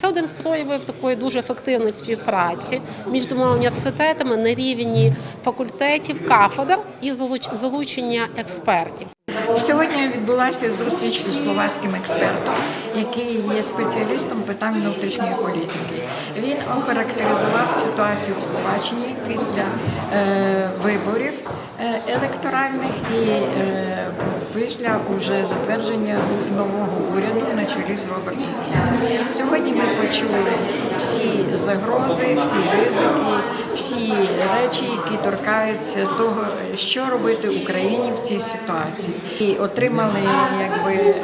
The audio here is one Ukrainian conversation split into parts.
Це один з проявів такої дуже ефективної співпраці між двома університетами на рівні факультетів, кафедр і залуч- залучення експертів. Сьогодні відбулася зустріч із словацьким експертом, який є спеціалістом питань внутрішньої політики. Він охарактеризував ситуацію в Словаччині після е, виборів е, електоральних і е, після уже затвердження нового уряду на чолі з Робертом Фіцем. Сьогодні ми почули всі загрози, всі ризики, всі речі, які торкаються того, що робити Україні в цій ситуації, і отримали якби е,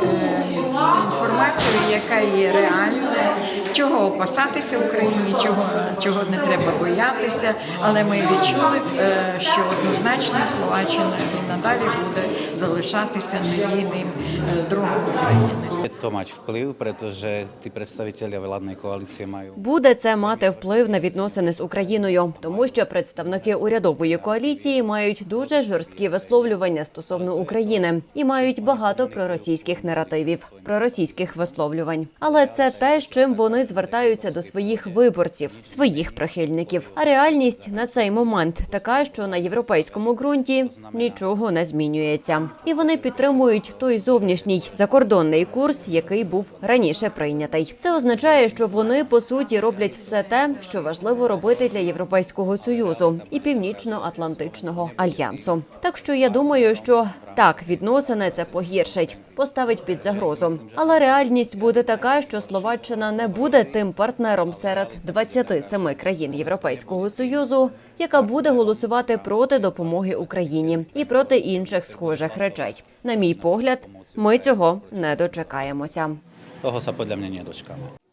інформацію, яка є реальною, чого опасатися Україні, чого, чого не треба боятися. Але ми відчули, е, що однозначно Словаччина і надалі буде залишатися надійним е, другом України. To mať vplyv, pretože tí predstavitelia vládnej koalície majú Буде це мати вплив на відносини з Україною, тому що представники урядової коаліції мають дуже жорсткі висловлювання стосовно України і мають багато проросійських наративів, проросійських висловлювань. Але це те, з чим вони звертаються до своїх виборців, своїх прихильників. А реальність на цей момент така, що на європейському ґрунті нічого не змінюється, і вони підтримують той зовнішній закордонний курс, який був раніше прийнятий. Це означає, що вони по суті роблять все те, що важливо робити для Європейського союзу і Північно-Атлантичного альянсу. Так що я думаю, що так відносини це погіршить, поставить під загрозу. Але реальність буде така, що Словаччина не буде тим партнером серед 27 країн Європейського союзу, яка буде голосувати проти допомоги Україні і проти інших схожих речей. На мій погляд, ми цього не дочекаємося. toho sa podľa mňa nedočkáme.